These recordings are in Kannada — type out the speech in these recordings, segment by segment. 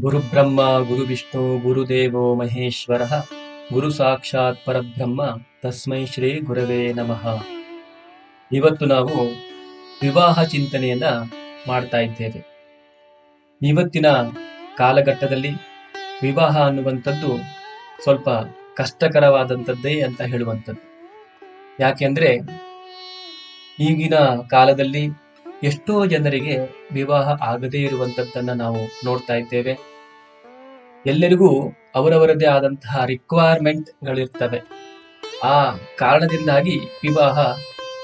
ಗುರುಬ್ರಹ್ಮ ಗುರುವಿಷ್ಣು ಗುರುದೇವೋ ಮಹೇಶ್ವರ. ಗುರು ಸಾಕ್ಷಾತ್ ಪರಬ್ರಹ್ಮ, ತಸ್ಮೈ ಶ್ರೀ ಗುರವೇ ನಮಃ. ಇವತ್ತು ನಾವು ವಿವಾಹ ಚಿಂತನೆಯನ್ನ ಮಾಡ್ತಾ ಇದ್ದೇವೆ. ಇವತ್ತಿನ ಕಾಲಘಟ್ಟದಲ್ಲಿ ವಿವಾಹ ಅನ್ನುವಂಥದ್ದು ಸ್ವಲ್ಪ ಕಷ್ಟಕರವಾದಂಥದ್ದೇ ಅಂತ ಹೇಳುವಂಥದ್ದು. ಯಾಕೆಂದ್ರೆ ಈಗಿನ ಕಾಲದಲ್ಲಿ ಎಷ್ಟೋ ಜನರಿಗೆ ವಿವಾಹ ಆಗದೇ ಇರುವಂತದ್ದನ್ನ ನಾವು ನೋಡ್ತಾ ಇದ್ದೇವೆ. ಎಲ್ಲರಿಗೂ ಅವರವರದೇ ಆದಂತಹ ರಿಕ್ವೈರ್ಮೆಂಟ್ ಗಳಿರ್ತವೆ. ಆ ಕಾರಣದಿಂದಾಗಿ ವಿವಾಹ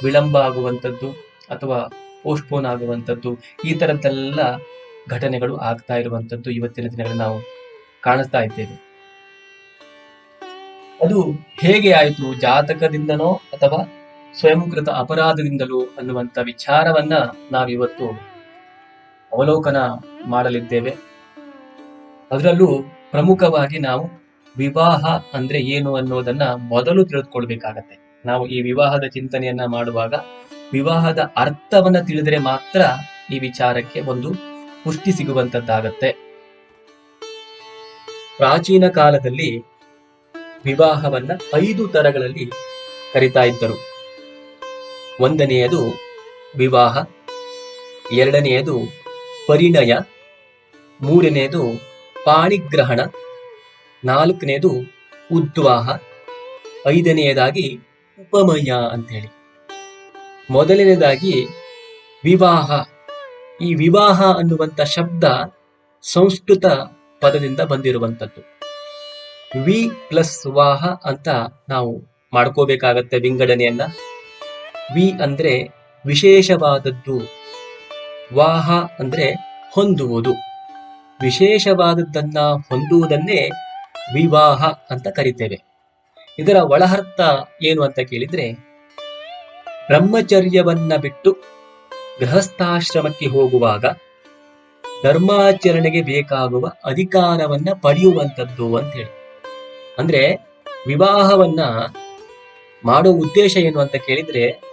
ವಿಳಂಬ ಆಗುವಂಥದ್ದು ಅಥವಾ ಪೋಸ್ಟ್ಪೋನ್ ಆಗುವಂಥದ್ದು ಈ ತರದ್ದೆಲ್ಲ ಘಟನೆಗಳು ಆಗ್ತಾ ಇರುವಂಥದ್ದು ಇವತ್ತಿನ ದಿನಗಳಲ್ಲಿ ನಾವು ಕಾಣಿಸ್ತಾ ಇದ್ದೇವೆ. ಅದು ಹೇಗೆ ಆಯಿತು? ಜಾತಕದಿಂದನೋ ಅಥವಾ ಸ್ವಯಂಕೃತ ಅಪರಾಧದಿಂದಲೂ ಅನ್ನುವಂತ ವಿಚಾರವನ್ನ ನಾವಿವತ್ತು ಅವಲೋಕನ ಮಾಡಲಿದ್ದೇವೆ. ಅದರಲ್ಲೂ ಪ್ರಮುಖವಾಗಿ ನಾವು ವಿವಾಹ ಅಂದ್ರೆ ಏನು ಅನ್ನೋದನ್ನ ಮೊದಲು ತಿಳಿದುಕೊಳ್ಬೇಕಾಗತ್ತೆ. ನಾವು ಈ ವಿವಾಹದ ಚಿಂತನೆಯನ್ನ ಮಾಡುವಾಗ ವಿವಾಹದ ಅರ್ಥವನ್ನ ತಿಳಿದರೆ ಮಾತ್ರ ಈ ವಿಚಾರಕ್ಕೆ ಒಂದು ಪುಷ್ಟಿ ಸಿಗುವಂತದ್ದಾಗತ್ತೆ. ಪ್ರಾಚೀನ ಕಾಲದಲ್ಲಿ ವಿವಾಹವನ್ನ ಐದು ತರಗಳಲ್ಲಿ ಕರಿತಾ ಇದ್ದರು. ಒಂದನೆಯದು ವಿವಾಹ, ಎರಡನೆಯದು ಪರಿಣಯ, ಮೂರನೆಯದು ಪಾಣಿಗ್ರಹಣ, ನಾಲ್ಕನೆಯದು ಉದ್ವಾಹ, ಐದನೆಯದಾಗಿ ಉಪಮಯ ಅಂತೇಳಿ ಮೊದಲನೇದಾಗಿ ವಿವಾಹ. ಈ ವಿವಾಹ ಅನ್ನುವಂಥ ಶಬ್ದ ಸಂಸ್ಕೃತ ಪದದಿಂದ ಬಂದಿರುವಂಥದ್ದು. ವಿ ಪ್ಲಸ್ ವಾಹ ಅಂತ ನಾವು ಮಾಡ್ಕೋಬೇಕಾಗತ್ತೆ ವಿಂಗಡಣೆಯನ್ನ ವಿ ಅಂದ್ರೆ ವಿಶೇಷವಾದದ್ದು. ವಾಹ ಅಂದ್ರೆ ಹೊಂದುವುದು. ವಿಶೇಷವಾದದ್ದನ್ನ ಹೊಂದುವುದನ್ನೇ ವಿವಾಹ ಅಂತ ಕರಿತೇವೆ. ಇದರ ಒಳಹರ್ಥ ಏನು ಅಂತ ಕೇಳಿದ್ರೆ, ಬ್ರಹ್ಮಚರ್ಯವನ್ನ ಬಿಟ್ಟು ಗೃಹಸ್ಥಾಶ್ರಮಕ್ಕೆ ಹೋಗುವಾಗ ಧರ್ಮಾಚರಣೆಗೆ ಬೇಕಾಗುವ ಅಧಿಕಾರವನ್ನ ಪಡೆಯುವಂಥದ್ದು ಅಂತ ಹೇಳಿ. ಅಂದ್ರೆ ವಿವಾಹವನ್ನ ಮಾಡೋ ಉದ್ದೇಶ ಏನು ಅಂತ ಕೇಳಿದ್ರೆ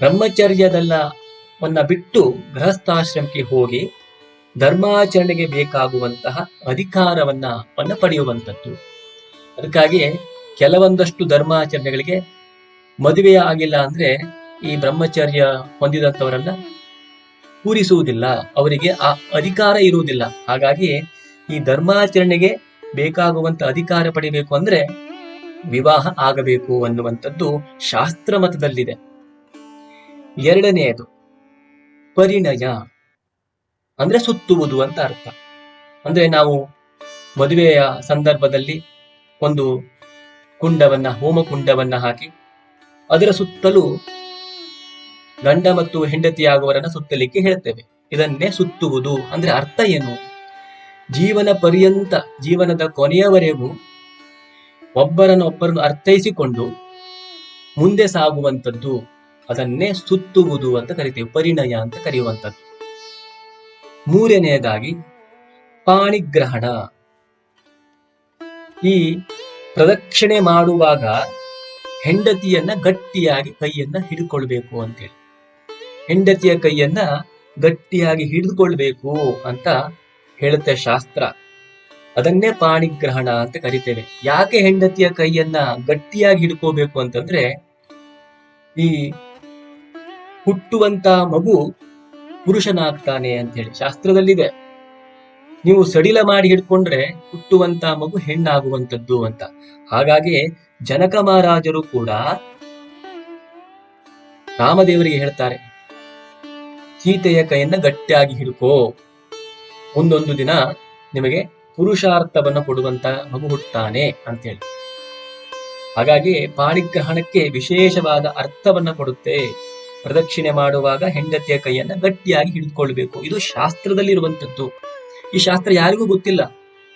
ಬ್ರಹ್ಮಚರ್ಯದಲ್ಲವನ್ನ ಬಿಟ್ಟು ಗೃಹಸ್ಥಾಶ್ರಮಕ್ಕೆ ಹೋಗಿ ಧರ್ಮಾಚರಣೆಗೆ ಬೇಕಾಗುವಂತಹ ಅಧಿಕಾರವನ್ನ ವನ್ನ ಪಡೆಯುವಂಥದ್ದು. ಅದಕ್ಕಾಗಿ ಕೆಲವೊಂದಷ್ಟು ಧರ್ಮಾಚರಣೆಗಳಿಗೆ ಮದುವೆ ಆಗಿಲ್ಲ ಅಂದ್ರೆ ಈ ಬ್ರಹ್ಮಚರ್ಯ ಹೊಂದಿದಂಥವರನ್ನ ಪೂರಿಸುವುದಿಲ್ಲ ಅವರಿಗೆ ಆ ಅಧಿಕಾರ ಇರುವುದಿಲ್ಲ. ಹಾಗಾಗಿ ಈ ಧರ್ಮಾಚರಣೆಗೆ ಬೇಕಾಗುವಂತ ಅಧಿಕಾರ ಪಡಿಬೇಕು ಅಂದ್ರೆ ವಿವಾಹ ಆಗಬೇಕು ಅನ್ನುವಂಥದ್ದು ಶಾಸ್ತ್ರ ಮತದಲ್ಲಿದೆ. ಎರಡನೆಯದು ಪರಿಣಯ. ಅಂದ್ರೆ ಸುತ್ತುವುದು ಅಂತ ಅರ್ಥ. ಅಂದ್ರೆ ನಾವು ಮದುವೆಯ ಸಂದರ್ಭದಲ್ಲಿ ಒಂದು ಕುಂಡವನ್ನ, ಹೋಮಕುಂಡವನ್ನ ಹಾಕಿ ಅದರ ಸುತ್ತಲೂ ಗಂಡ ಮತ್ತು ಹೆಂಡತಿಯಾಗುವವರನ್ನ ಸುತ್ತಲಿಕ್ಕೆ ಹೇಳ್ತೇವೆ. ಇದನ್ನೇ ಸುತ್ತುವುದು ಅಂದ್ರೆ ಅರ್ಥ ಏನು? ಜೀವನ ಪರ್ಯಂತ, ಜೀವನದ ಕೊನೆಯವರೆಗೂ ಒಬ್ಬರನ್ನು ಒಬ್ಬರನ್ನು ಅರ್ಥೈಸಿಕೊಂಡು ಮುಂದೆ ಸಾಗುವಂಥದ್ದು ಅದನ್ನೇ ಸುತ್ತುವುದು ಅಂತ ಕರಿತೇವೆ, ಪರಿಣಯ ಅಂತ ಕರೆಯುವಂಥದ್ದು. ಮೂರನೆಯದಾಗಿ ಪಾಣಿಗ್ರಹಣ. ಈ ಪ್ರದಕ್ಷಿಣೆ ಮಾಡುವಾಗ ಹೆಂಡತಿಯನ್ನ ಗಟ್ಟಿಯಾಗಿ ಕೈಯನ್ನ ಹಿಡ್ಕೊಳ್ಬೇಕು ಅಂತೇಳಿ. ಹೆಂಡತಿಯ ಕೈಯನ್ನ ಗಟ್ಟಿಯಾಗಿ ಹಿಡಿದುಕೊಳ್ಬೇಕು ಅಂತ ಹೇಳುತ್ತೆ ಶಾಸ್ತ್ರ. ಅದನ್ನೇ ಪಾಣಿಗ್ರಹಣ ಅಂತ ಕರಿತೇವೆ. ಯಾಕೆ ಹೆಂಡತಿಯ ಕೈಯನ್ನ ಗಟ್ಟಿಯಾಗಿ ಹಿಡ್ಕೋಬೇಕು ಅಂತಂದ್ರೆ ಈ ಹುಟ್ಟುವಂತ ಮಗು ಪುರುಷನಾಗ್ತಾನೆ ಅಂತ ಹೇಳಿ ಶಾಸ್ತ್ರದಲ್ಲಿದೆ. ನೀವು ಸಡಿಲ ಮಾಡಿ ಹಿಡ್ಕೊಂಡ್ರೆ ಹುಟ್ಟುವಂತ ಮಗು ಹೆಣ್ಣಾಗುವಂಥದ್ದು ಅಂತ. ಹಾಗಾಗಿ ಜನಕ ಮಹಾರಾಜರು ಕೂಡ ರಾಮದೇವರಿಗೆ ಹೇಳ್ತಾರೆ, ಸೀತೆಯ ಕೈಯನ್ನ ಗಟ್ಟಿಯಾಗಿ ಹಿಡ್ಕೋ. ಒಂದೊಂದು ದಿನ ನಿಮಗೆ ಪುರುಷಾರ್ಥವನ್ನ ಕೊಡುವಂತ ಮಗು ಹುಟ್ಟಾನೆ ಅಂತೇಳಿ. ಹಾಗಾಗಿ ಪಾಣಿಗ್ರಹಣಕ್ಕೆ ವಿಶೇಷವಾದ ಅರ್ಥವನ್ನ ಕೊಡುತ್ತೆ. ಪ್ರದಕ್ಷಿಣೆ ಮಾಡುವಾಗ ಹೆಂಡತಿಯ ಕೈಯನ್ನ ಗಟ್ಟಿಯಾಗಿ ಹಿಡಿದುಕೊಳ್ಬೇಕು. ಇದು ಶಾಸ್ತ್ರದಲ್ಲಿ ಇರುವಂತದ್ದು ಈ ಶಾಸ್ತ್ರ ಯಾರಿಗೂ ಗೊತ್ತಿಲ್ಲ.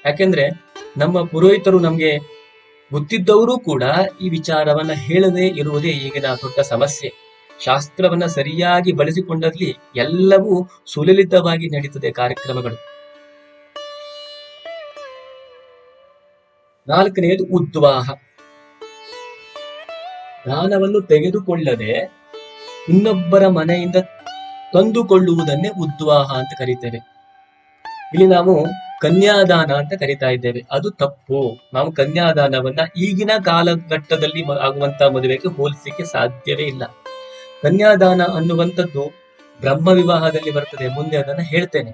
ಯಾಕೆಂದ್ರೆ ನಮ್ಮ ಪುರೋಹಿತರು ನಮ್ಗೆ ಗೊತ್ತಿದ್ದವರು ಕೂಡ ಈ ವಿಚಾರವನ್ನ ಹೇಳದೇ ಇರುವುದೇ ಈಗಿನ ದೊಡ್ಡ ಸಮಸ್ಯೆ. ಶಾಸ್ತ್ರವನ್ನ ಸರಿಯಾಗಿ ಬಳಸಿಕೊಂಡಲ್ಲಿ ಎಲ್ಲವೂ ಸುಲಲಿತವಾಗಿ ನಡೀತದೆ ಕಾರ್ಯಕ್ರಮಗಳು. ನಾಲ್ಕನೆಯದು ಉದ್ವಾಹ. ದಾನವನ್ನು ತೆಗೆದುಕೊಳ್ಳದೆ ಇನ್ನೊಬ್ಬರ ಮನೆಯಿಂದ ತಂದುಕೊಳ್ಳುವುದನ್ನೇ ಉದ್ವಾಹ ಅಂತ ಕರೀತೇವೆ. ಇಲ್ಲಿ ನಾವು ಕನ್ಯಾದಾನ ಅಂತ ಕರಿತಾ ಇದ್ದೇವೆ. ಅದು ತಪ್ಪು. ನಾವು ಕನ್ಯಾದಾನವನ್ನ ಈಗಿನ ಕಾಲಘಟ್ಟದಲ್ಲಿ ಆಗುವಂತ ಮದುವೆಗೆ ಹೋಲಿಸಲಿಕ್ಕೆ ಸಾಧ್ಯವೇ ಇಲ್ಲ. ಕನ್ಯಾದಾನ ಅನ್ನುವಂಥದ್ದು ಬ್ರಹ್ಮ ವಿವಾಹದಲ್ಲಿ ಬರ್ತದೆ. ಮುಂದೆ ಅದನ್ನ ಹೇಳ್ತೇನೆ.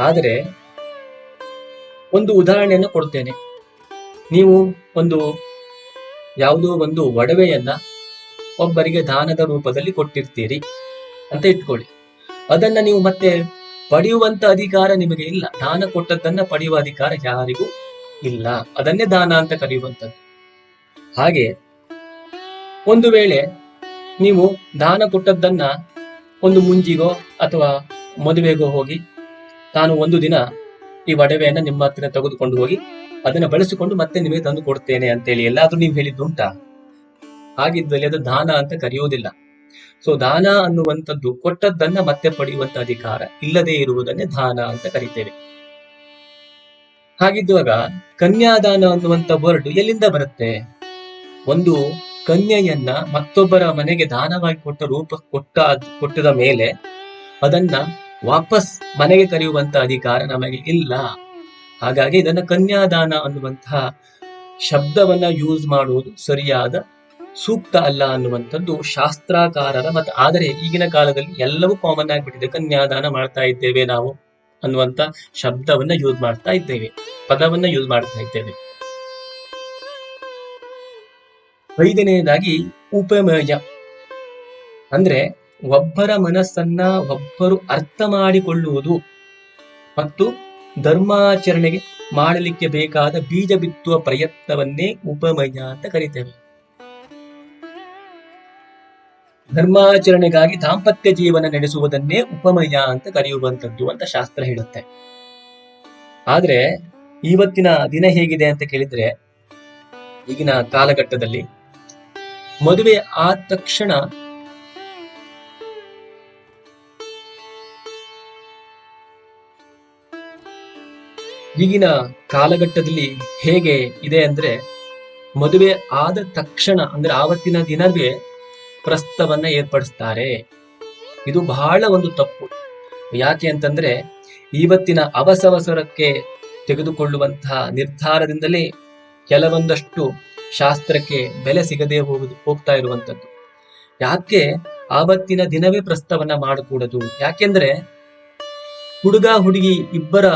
ಆದರೆ ಒಂದು ಉದಾಹರಣೆಯನ್ನು ಕೊಡ್ತೇನೆ. ನೀವು ಒಂದು ಯಾವುದೋ ಒಂದು ಒಡವೆಯನ್ನ ಒಬ್ಬರಿಗೆ ದಾನದ ರೂಪದಲ್ಲಿ ಕೊಟ್ಟಿರ್ತೀರಿ ಅಂತ ಇಟ್ಕೊಳ್ಳಿ. ಅದನ್ನ ನೀವು ಮತ್ತೆ ಪಡೆಯುವಂತ ಅಧಿಕಾರ ನಿಮಗೆ ಇಲ್ಲ. ದಾನ ಕೊಟ್ಟದ್ದನ್ನ ಪಡೆಯುವ ಅಧಿಕಾರ ಯಾರಿಗೂ ಇಲ್ಲ. ಅದನ್ನೇ ದಾನ ಅಂತ ಕರೆಯುವಂಥದ್ದು. ಹಾಗೆ ಒಂದು ವೇಳೆ ನೀವು ದಾನ ಕೊಟ್ಟದ್ದನ್ನ ಒಂದು ಮುಂಜಿಗೋ ಅಥವಾ ಮದುವೆಗೋ ಹೋಗಿ ನಾನು ಒಂದು ದಿನ ಈ ಒಡವೆಯನ್ನ ನಿಮ್ಮ ಹತ್ರ ತೆಗೆದುಕೊಂಡು ಹೋಗಿ ಅದನ್ನ ಬಳಸಿಕೊಂಡು ಮತ್ತೆ ನಿಮಗೆ ತಂದು ಕೊಡ್ತೇನೆ ಅಂತೇಳಿ. ಎಲ್ಲಾದ್ರೂ ನೀವು ಹೇಳಿದ್ದುಂಟಾ? ಹಾಗಿದ್ದಲ್ಲಿ ಅದು ದಾನ ಅಂತ ಕರೆಯುವುದಿಲ್ಲ. ಸೊ ದಾನ ಅನ್ನುವಂಥದ್ದು ಕೊಟ್ಟದ್ದನ್ನ ಮತ್ತೆ ಪಡೆಯುವಂತ ಅಧಿಕಾರ ಇಲ್ಲದೆ ಇರುವುದನ್ನೇ ದಾನ ಅಂತ ಕರಿತೇವೆ. ಹಾಗಿದ್ದಾಗ ಕನ್ಯಾದಾನ ಅನ್ನುವಂತ ವರ್ಡ್ ಎಲ್ಲಿಂದ ಬರುತ್ತೆ? ಒಂದು ಕನ್ಯೆಯನ್ನ ಮತ್ತೊಬ್ಬರ ಮನೆಗೆ ದಾನವಾಗಿ ಕೊಟ್ಟ ರೂಪ, ಕೊಟ್ಟ, ಕೊಟ್ಟದ ಮೇಲೆ ಅದನ್ನ ವಾಪಸ್ ಮನೆಗೆ ಕರೆಯುವಂತ ಅಧಿಕಾರ ನಮಗೆ ಇಲ್ಲ. ಹಾಗಾಗಿ ಇದನ್ನ ಕನ್ಯಾದಾನ ಅನ್ನುವಂತಹ ಶಬ್ದವನ್ನ ಯೂಸ್ ಮಾಡುವುದು ಸರಿಯಾದ ಸೂಕ್ತ ಅಲ್ಲ ಅನ್ನುವಂಥದ್ದು ಶಾಸ್ತ್ರಾಕಾರರ ಮತ. ಆದರೆ ಈಗಿನ ಕಾಲದಲ್ಲಿ ಎಲ್ಲವೂ ಕಾಮನ್ ಆಗಿಬಿಟ್ಟಿದೆ. ಕನ್ಯಾದಾನ ಮಾಡ್ತಾ ಇದ್ದೇವೆ ನಾವು ಅನ್ನುವಂತ ಶಬ್ದವನ್ನ ಯೂಸ್ ಮಾಡ್ತಾ ಇದ್ದೇವೆ. ಪದವನ್ನ ಯೂಸ್ ಮಾಡ್ತಾ ಇದ್ದೇವೆ. ಐದನೆಯದಾಗಿ ಉಪಮೇಯ. ಅಂದ್ರೆ ಒಬ್ಬರ ಮನಸ್ಸನ್ನ ಒಬ್ಬರು ಅರ್ಥ ಮಾಡಿಕೊಳ್ಳುವುದು ಮತ್ತು ಧರ್ಮಾಚರಣೆಗೆ ಮಾಡಲಿಕ್ಕೆ ಬೇಕಾದ ಬೀಜ ಬಿತ್ತುವ ಪ್ರಯತ್ನವನ್ನೇ ಉಪಮಯ ಅಂತ ಕರಿತೇವೆ. ಧರ್ಮಾಚರಣೆಗಾಗಿ ದಾಂಪತ್ಯ ಜೀವನ ನಡೆಸುವುದನ್ನೇ ಉಪಮಯ ಅಂತ ಕರೆಯುವಂಥದ್ದು ಅಂತ ಶಾಸ್ತ್ರ ಹೇಳುತ್ತೆ. ಆದ್ರೆ ಇವತ್ತಿನ ದಿನ ಹೇಗಿದೆ ಅಂತ ಕೇಳಿದ್ರೆ ಈಗಿನ ಕಾಲಘಟ್ಟದಲ್ಲಿ ಮದುವೆ ಆದ ತಕ್ಷಣ ಈಗಿನ ಕಾಲಘಟ್ಟದಲ್ಲಿ ಹೇಗೆ ಇದೆ ಅಂದ್ರೆ ಮದುವೆ ಆದ ತಕ್ಷಣ ಅಂದ್ರೆ ಆವತ್ತಿನ ದಿನವೇ ಪ್ರಸ್ತವನ್ನ ಏರ್ಪಡಿಸ್ತಾರೆ. ಇದು ಬಹಳ ಒಂದು ತಪ್ಪು. ಯಾಕೆ ಅಂತಂದ್ರೆ ಇವತ್ತಿನ ಅವಸವಸರಕ್ಕೆ ತೆಗೆದುಕೊಳ್ಳುವಂತಹ ನಿರ್ಧಾರದಿಂದಲೇ ಕೆಲವೊಂದಷ್ಟು ಶಾಸ್ತ್ರಕ್ಕೆ ಬೆಲೆ ಸಿಗದೆ ಹೋಗುದು ಹೋಗ್ತಾ ಇರುವಂತದ್ದು ಯಾಕೆ? ಆವತ್ತಿನ ದಿನವೇ ಪ್ರಸ್ತವನ್ನ ಮಾಡಕೂಡದು. ಯಾಕೆಂದ್ರೆ, ಹುಡುಗ, ಹುಡುಗಿ ಇಬ್ಬರ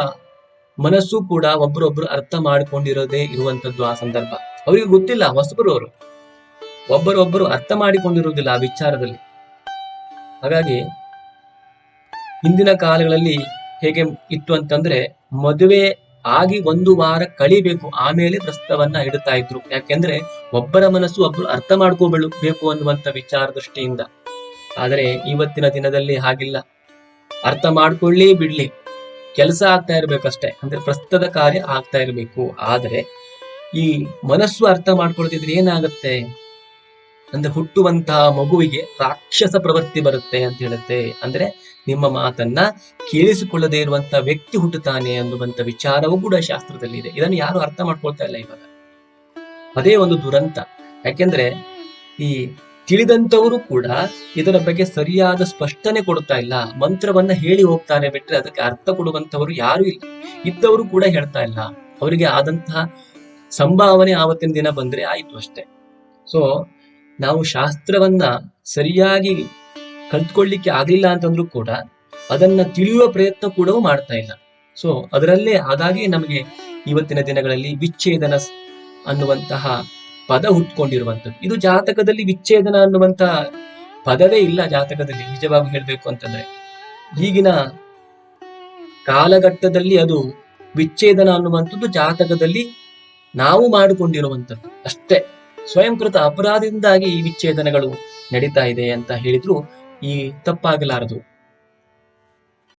ಮನಸ್ಸು ಕೂಡ ಒಬ್ರೊಬ್ರು ಅರ್ಥ ಮಾಡಿಕೊಂಡಿರೋದೇ ಇರುವಂತದ್ದು ಆ ಸಂದರ್ಭ. ಅವರಿಗೆ ಗೊತ್ತಿಲ್ಲ, ಹೊಸಬರು ಅವರು. ಒಬ್ಬರೊಬ್ಬರು ಅರ್ಥ ಮಾಡಿಕೊಂಡಿರುವುದಿಲ್ಲ ಆ ವಿಚಾರದಲ್ಲಿ. ಹಾಗಾಗಿ ಹಿಂದಿನ ಕಾಲಗಳಲ್ಲಿ ಹೇಗೆ ಇತ್ತು ಅಂತಂದ್ರೆ ಮದುವೆ ಆಗಿ ಒಂದು ವಾರ ಕಳಿಬೇಕು, ಆಮೇಲೆ ಪ್ರಸ್ತವನ್ನ ಇಡ್ತಾ ಇದ್ರು. ಯಾಕೆಂದ್ರೆ ಒಬ್ಬರ ಮನಸ್ಸು ಒಬ್ಬರು ಅರ್ಥ ಮಾಡ್ಕೋಬೇಕು ಅನ್ನುವಂತ ವಿಚಾರ ದೃಷ್ಟಿಯಿಂದ ಆದರೆ ಇವತ್ತಿನ ದಿನದಲ್ಲಿ ಹಾಗಿಲ್ಲ. ಅರ್ಥ ಮಾಡ್ಕೊಳ್ಳಿ, ಬಿಡ್ಲಿ. ಕೆಲಸ ಆಗ್ತಾ ಇರ್ಬೇಕಷ್ಟೇ. ಅಂದ್ರೆ ಪ್ರಸ್ತುತದ ಕಾರ್ಯ ಆಗ್ತಾ ಇರಬೇಕು. ಆದರೆ ಈ ಮನಸ್ಸು ಅರ್ಥ ಮಾಡ್ಕೊಳ್ತಿದ್ರೆ ಏನಾಗುತ್ತೆ? ಅಂದ್ರೆ ಹುಟ್ಟುವಂತಹ ಮಗುವಿಗೆ ರಾಕ್ಷಸ ಪ್ರವೃತ್ತಿ ಬರುತ್ತೆ ಅಂತ ಹೇಳುತ್ತೆ. ಅಂದ್ರೆ ನಿಮ್ಮ ಮಾತನ್ನ ಕೇಳಿಸಿಕೊಳ್ಳದೇ ಇರುವಂತಹ ವ್ಯಕ್ತಿ ಹುಟ್ಟುತ್ತಾನೆ ಅನ್ನುವಂತ ವಿಚಾರವೂ ಕೂಡ ಶಾಸ್ತ್ರದಲ್ಲಿ ಇದೆ. ಇದನ್ನು ಯಾರು ಅರ್ಥ ಮಾಡ್ಕೊಳ್ತಾ ಇಲ್ಲ ಇವಾಗ. ಅದೇ ಒಂದು ದುರಂತ. ಯಾಕೆಂದ್ರೆ ಈ ತಿಳಿದಂತವರು ಕೂಡ ಇದರ ಬಗ್ಗೆ ಸರಿಯಾದ ಸ್ಪಷ್ಟನೆ ಕೊಡ್ತಾ ಇಲ್ಲ. ಮಂತ್ರವನ್ನ ಹೇಳಿ ಹೋಗ್ತಾರೆ ಬಿಟ್ರೆ ಅದಕ್ಕೆ ಅರ್ಥ ಕೊಡುವಂತವರು ಯಾರು ಇಲ್ಲ. ಇದ್ದವರು ಕೂಡ ಹೇಳ್ತಾ ಇಲ್ಲ. ಅವರಿಗೆ ಆದಂತಹ ಸಂಭಾವನೆ ಆವತ್ತಿನ ದಿನ ಬಂದ್ರೆ ಆಯ್ತು ಅಷ್ಟೇ. ಸೊ ನಾವು ಶಾಸ್ತ್ರವನ್ನ ಸರಿಯಾಗಿ ಕಲ್ತ್ಕೊಳ್ಳಿಕ್ಕೆ ಆಗಲಿಲ್ಲ ಅಂತಂದ್ರೂ ಕೂಡ ಅದನ್ನ ತಿಳಿಯುವ ಪ್ರಯತ್ನ ಕೂಡ ಮಾಡ್ತಾ ಇಲ್ಲ. ಸೊ ಅದರಲ್ಲೇ ಹಾಗಾಗಿ ನಮಗೆ ಇವತ್ತಿನ ದಿನಗಳಲ್ಲಿ ವಿಚ್ಛೇದನ ಅನ್ನುವಂತಹ ಪದ ಹುಟ್ಕೊಂಡಿರುವಂಥದ್ದು. ಇದು ಜಾತಕದಲ್ಲಿ ವಿಚ್ಛೇದನ ಅನ್ನುವಂತಹ ಪದವೇ ಇಲ್ಲ ಜಾತಕದಲ್ಲಿ ನಿಜವಾಗಿ ಹೇಳ್ಬೇಕು ಅಂತಂದ್ರೆ. ಈಗಿನ ಕಾಲಘಟ್ಟದಲ್ಲಿ ಅದು ವಿಚ್ಛೇದನ ಅನ್ನುವಂಥದ್ದು ಜಾತಕದಲ್ಲಿ ನಾವು ಮಾಡಿಕೊಂಡಿರುವಂಥದ್ದು ಅಷ್ಟೇ. ಸ್ವಯಂಕೃತ ಅಪರಾಧದಿಂದಾಗಿ ಈ ವಿಚ್ಛೇದನಗಳು ನಡೀತಾ ಇದೆ ಅಂತ ಹೇಳಿದ್ರು. ಈ ತಪ್ಪಾಗಲಾರದು.